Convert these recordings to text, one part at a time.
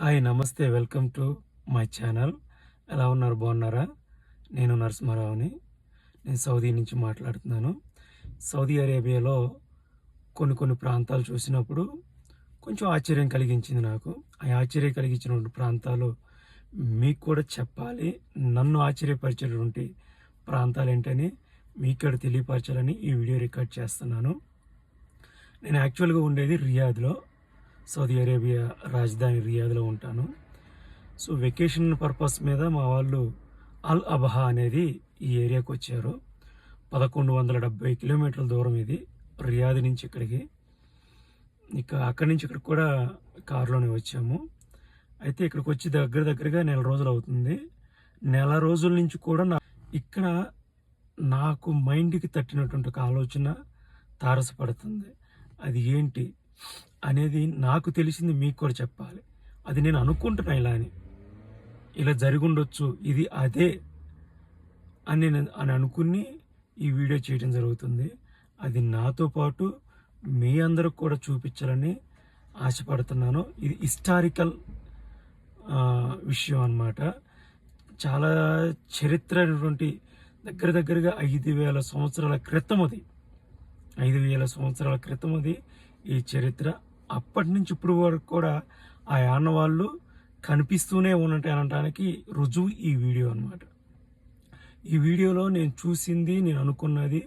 Hi నమస్తే welcome to my channel. ఎలా ఉన్నారు? బాగున్నారా? నేను నరసింహారావుని. నేను సౌదీ నుంచి మాట్లాడుతున్నాను. సౌదీ అరేబియాలో కొన్ని కొన్ని ప్రాంతాలు చూసినప్పుడు కొంచెం ఆశ్చర్యం కలిగించింది నాకు. ఆ ఆశ్చర్యం కలిగించినటువంటి ప్రాంతాలు మీకు కూడా చెప్పాలి. నన్ను ఆశ్చర్యపరిచేటువంటి ప్రాంతాలు ఏంటని మీకు కూడా తెలియపరచాలని ఈ వీడియో రికార్డ్ చేస్తున్నాను. నేను యాక్చువల్గా ఉండేది రియాద్లో. సౌదీ అరేబియా రాజధాని రియాద్లో ఉంటాను. సో వెకేషన్ పర్పస్ మీద మా వాళ్ళు అల్ అబహా అనేది ఈ ఏరియాకి వచ్చారు. పదకొండు వందల డెబ్బై కిలోమీటర్ల దూరం ఇది రియాద్ నుంచి ఇక్కడికి. ఇక అక్కడి నుంచి ఇక్కడికి కూడా కారులోనే వచ్చాము. అయితే ఇక్కడికి వచ్చి దగ్గర దగ్గరగా నెల రోజులు అవుతుంది. నెల రోజుల నుంచి కూడా నా ఇక్కడ నాకు మైండ్కి తట్టినటువంటి ఒక ఆలోచన తారసపడుతుంది. అది ఏంటి? అనేది నాకు తెలిసింది మీకు కూడా చెప్పాలి. అది నేను అనుకుంటున్నా ఇలా అని ఇలా జరిగి ఉండొచ్చు ఇది అదే అని నేను అని అనుకుని ఈ వీడియో చేయడం జరుగుతుంది. అది నాతో పాటు మీ అందరికి కూడా చూపించాలని ఆశపడుతున్నాను. ఇది హిస్టారికల్ విషయం అన్నమాట. చాలా చరిత్ర అయినటువంటి దగ్గర దగ్గరగా ఐదు వేల సంవత్సరాల క్రితం అది. ఐదు వేల సంవత్సరాల క్రితం అది. ఈ చరిత్ర అప్పటి నుంచి ఇప్పుడు వరకు కూడా ఆ ఆనవాళ్ళు కనిపిస్తూనే ఉన్నట్టు అనడానికి రుజువు ఈ వీడియో అనమాట ఈ వీడియోలో నేను చూసింది నేను అనుకున్నది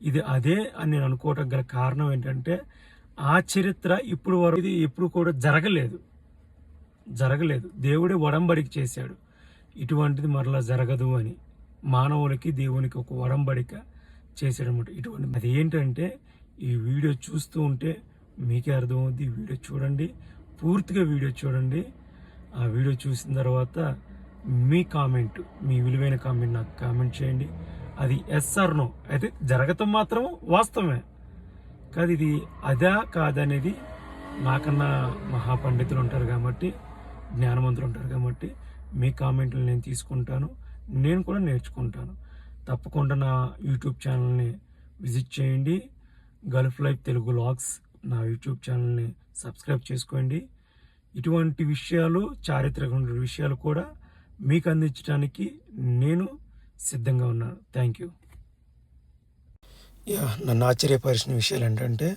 ఇది అదే అని నేను అనుకోవటం గల కారణం ఏంటంటే ఆ చరిత్ర ఇప్పుడు వరకు ఇది ఎప్పుడు కూడా జరగలేదు. జరగలేదు. దేవుడే వడంబడికి చేశాడు. ఇటువంటిది మరలా జరగదు అని. మానవులకి దేవునికి ఒక వడంబడిక చేసాడనమాట ఇటువంటి అది ఏంటంటే ఈ వీడియో చూస్తూ ఉంటే మీకే అర్థమవుద్ది వీడియో చూడండి. పూర్తిగా వీడియో చూడండి. ఆ వీడియో చూసిన తర్వాత మీ కామెంట్ మీ విలువైన కామెంట్ నాకు కామెంట్ చేయండి. అది ఎస్ఆర్ నో. అయితే జరగటం మాత్రం వాస్తవమే. కాదు ఇది అదా కాదనేది నాకన్నా మహాపండితులు ఉంటారు కాబట్టి జ్ఞానవంతులు ఉంటారు కాబట్టి మీ కామెంట్లు నేను తీసుకుంటాను. నేను కూడా నేర్చుకుంటాను. తప్పకుండా నా యూట్యూబ్ ఛానల్ని విజిట్ చేయండి. గల్ఫ్ లైఫ్ తెలుగు లాగ్స్ నా యూట్యూబ్ ఛానల్ని సబ్స్క్రైబ్ చేసుకోండి. ఇటువంటి విషయాలు చారిత్రక విషయాలు కూడా మీకు అందించడానికి నేను సిద్ధంగా ఉన్నాను. Thank you. యా నన్ను ఆశ్చర్యపరిచిన విషయాలు ఏంటంటే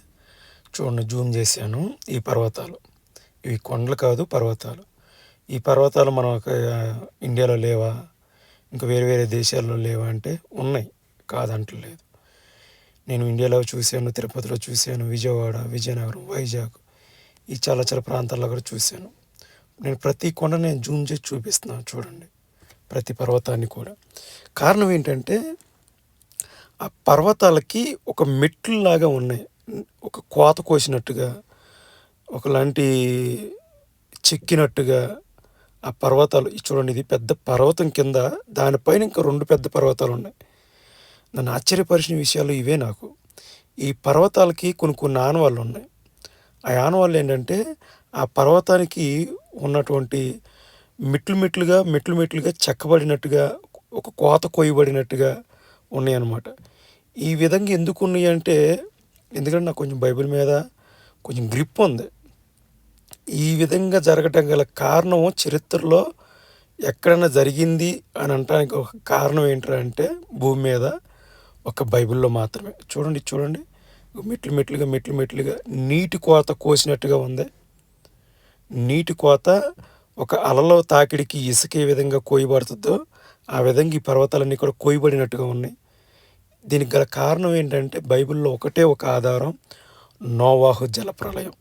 చూడండి జూమ్ చేశాను ఈ పర్వతాలు. ఇవి కొండలు కాదు పర్వతాలు. ఈ పర్వతాలు మనం ఇండియాలో లేవా? ఇంకా వేరే వేరే దేశాల్లో లేవా అంటే ఉన్నాయి. కాదంటలేదు. నేను ఇండియాలో చూశాను తిరుపతిలో చూశాను విజయవాడ విజయనగరం వైజాగ్ ఈ చాలా చాలా ప్రాంతాల్లో కూడా చూశాను. నేను ప్రతి కొండ నేను జూమ్ చేసి చూపిస్తున్నాను చూడండి ప్రతి పర్వతాన్ని కూడా. కారణం ఏంటంటే ఆ పర్వతాలకి ఒక మెట్లులాగా ఉన్నాయి. ఒక కోత కోసినట్టుగా ఒకలాంటి చెక్కినట్టుగా ఆ పర్వతాలు చూడండి ఇది పెద్ద పర్వతం కింద దానిపైన ఇంకా రెండు పెద్ద పర్వతాలు ఉన్నాయి. నన్ను ఆశ్చర్యపరిచిన విషయాలు ఇవే నాకు. ఈ పర్వతాలకి కొన్ని కొన్ని ఆనవాళ్ళు ఉన్నాయి. ఆ ఆనవాళ్ళు ఏంటంటే ఆ పర్వతానికి ఉన్నటువంటి మెట్లు మెట్లుగా మెట్లు మెట్లుగా చెక్కబడినట్టుగా ఒక కోత కొయ్యబడినట్టుగా ఉన్నాయన్నమాట. ఈ విధంగా ఎందుకు ఉన్నాయి అంటే ఎందుకంటే నాకు కొంచెం బైబిల్ మీద కొంచెం గ్రిప్ ఉంది. ఈ విధంగా జరగటం గల కారణం చరిత్రలో ఎక్కడైనా జరిగింది అని అనడానికి ఒక కారణం ఏంటంటే భూమి మీద ఒక బైబిల్లో మాత్రమే. చూడండి చూడండి. మెట్లు మెట్లుగా మెట్లు మెట్లుగా నీటి కోత కోసినట్టుగా ఉంది. నీటి కోత ఒక అలలో తాకిడికి ఇసుకే విధంగా కోయబడుతుందో ఆ విధంగా ఈ పర్వతాలన్నీ కూడా కోయబడినట్టుగా ఉన్నాయి. దీనికి గల కారణం ఏంటంటే బైబిల్లో ఒకటే ఒక ఆధారం నోవాహు జలప్రలయం.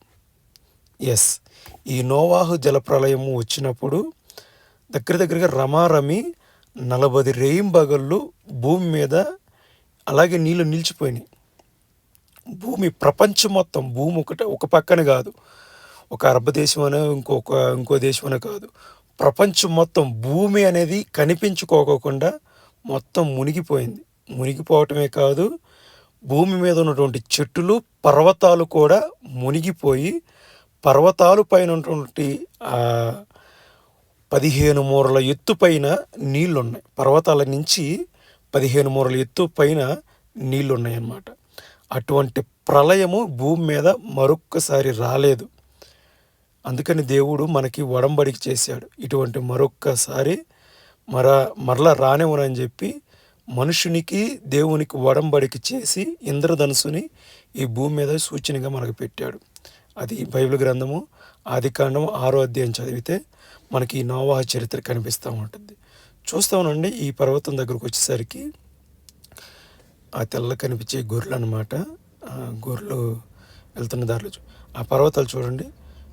ఎస్ ఈ నోవాహు జలప్రలయము వచ్చినప్పుడు దగ్గర దగ్గరగా రమారమి నలభై రేయింబగళ్ళు భూమి మీద అలాగే నీళ్ళు నిలిచిపోయినాయి. భూమి ప్రపంచం మొత్తం భూమి ఒకటే ఒక పక్కన కాదు. ఒక అరబ్ దేశం అనే ఇంకొక ఇంకో దేశం అనే కాదు. ప్రపంచం మొత్తం భూమి అనేది కనిపించుకోకుండా మొత్తం మునిగిపోయింది. మునిగిపోవటమే కాదు భూమి మీద ఉన్నటువంటి చెట్టులు పర్వతాలు కూడా మునిగిపోయి పర్వతాలు పైన ఉన్నటువంటి పదిహేను మూరల ఎత్తు పైన నీళ్ళు ఉన్నాయి పర్వతాల నుంచి పదిహేను మూరల ఎత్తు పైన నీళ్ళు ఉన్నాయన్నమాట అటువంటి ప్రళయము భూమి మీద మరొక్కసారి రాలేదు. అందుకని దేవుడు మనకి వడంబడికి చేశాడు. ఇటువంటి మరొక్కసారి మర మరలా రానివ్వనని చెప్పి మనుషునికి దేవునికి వడంబడికి చేసి ఇంద్రధనుసుని ఈ భూమి మీద సూచనగా మనకు పెట్టాడు. అది బైబిల్ గ్రంథము ఆది కాండం ఆరో అధ్యాయం చదివితే మనకి ఈ నోవాహ చరిత్ర కనిపిస్తూ ఉంటుంది. చూస్తామనండి ఈ పర్వతం దగ్గరకు వచ్చేసరికి. ఆ తెల్ల కనిపించే గొర్రెలు అనమాట గొర్రెలు వెళ్తున్న దారిలో చూ- ఆ పర్వతాలు చూడండి.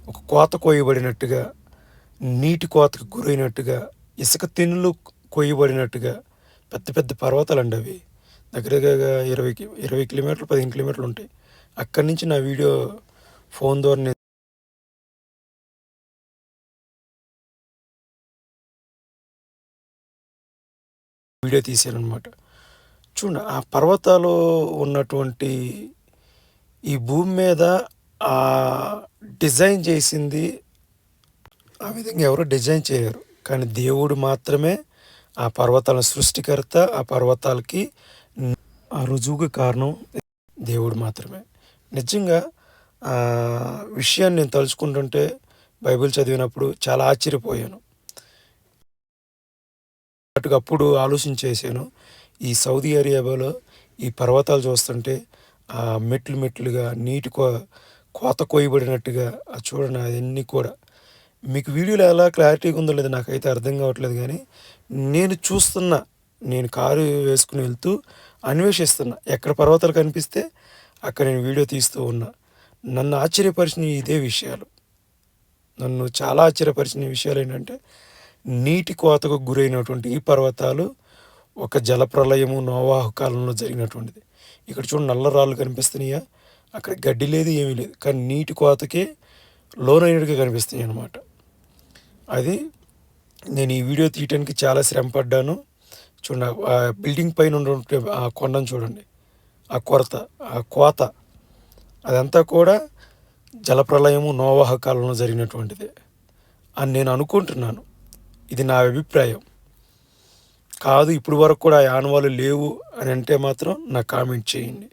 ఒక కోత కోయబడినట్టుగా నీటి కోతకు గురైనట్టుగా ఇసుక తిన్నులు కొయ్యబడినట్టుగా పెద్ద పెద్ద పర్వతాలు అండి అవి దగ్గరగా ఇరవై కి- ఇరవై కిలోమీటర్లు పదిహేను కిలోమీటర్లు ఉంటాయి. అక్కడి నుంచి నా వీడియో ఫోన్ ద్వారా వీడియో తీశాను అనమాట చూడండి ఆ పర్వతాలు ఉన్నటువంటి ఈ భూమి మీద ఆ డిజైన్ చేసింది ఆ విధంగా ఎవరు డిజైన్ చేయరు కానీ దేవుడు మాత్రమే ఆ పర్వతాల సృష్టికర్త ఆ పర్వతాలకి ఆ రుజువుకి కారణం దేవుడు మాత్రమే. నిజంగా విషయాన్ని నేను తలుచుకుంటుంటే బైబిల్ చదివినప్పుడు చాలా ఆశ్చర్యపోయాను. అటుగా అప్పుడు ఆలోచించేసాను. ఈ సౌదీ అరేబియాలో ఈ పర్వతాలు చూస్తుంటే ఆ మెట్లు మెట్లుగా నీటి కో కోత కోయబడినట్టుగా ఆ చూడండి అవన్నీ కూడా. మీకు వీడియోలో ఎలా క్లారిటీగా ఉందో లేదో నాకైతే అర్థం కావట్లేదు కానీ నేను చూస్తున్నా నేను కారు వేసుకుని వెళ్తూ అన్వేషిస్తున్నా ఎక్కడ పర్వతాలు కనిపిస్తే అక్కడ నేను వీడియో తీస్తూ ఉన్నా నన్ను ఆశ్చర్యపరిచిన ఇదే విషయాలు. నన్ను చాలా ఆశ్చర్యపరిచిన విషయాలు ఏంటంటే నీటి కోతకు గురైనటువంటి ఈ పర్వతాలు ఒక జలప్రలయము నోవాహు కాలంలో జరిగినటువంటిది. ఇక్కడ చూడండి నల్ల రాళ్ళు కనిపిస్తున్నాయా? అక్కడ గడ్డి లేదు ఏమీ లేదు. కానీ నీటి కోతకే లోనైనట్టుగా కనిపిస్తున్నాయి అన్నమాట. అది నేను ఈ వీడియో తీయటానికి చాలా శ్రమ పడ్డాను. చూడండి ఆ బిల్డింగ్ పైన ఉన్నటువంటి ఆ కొండను చూడండి. ఆ కొరత ఆ కోత. అదంతా కూడా జలప్రలయము నోవాహ కాలంలో జరిగినటువంటిది అని నేను అనుకుంటున్నాను. ఇది నా అభిప్రాయం. కాదు ఇప్పుడు వరకు కూడా ఆ ఆనవాళ్ళు లేవు అని అంటే మాత్రం నాకు కామెంట్ చేయండి.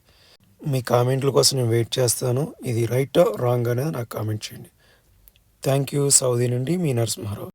మీ కామెంట్ల కోసం నేను వెయిట్ చేస్తాను. ఇది రైట్ రాంగ్ అనేది నాకు కామెంట్ చేయండి. Thank you. సౌదీ నుండి మీ నరసింహారావు.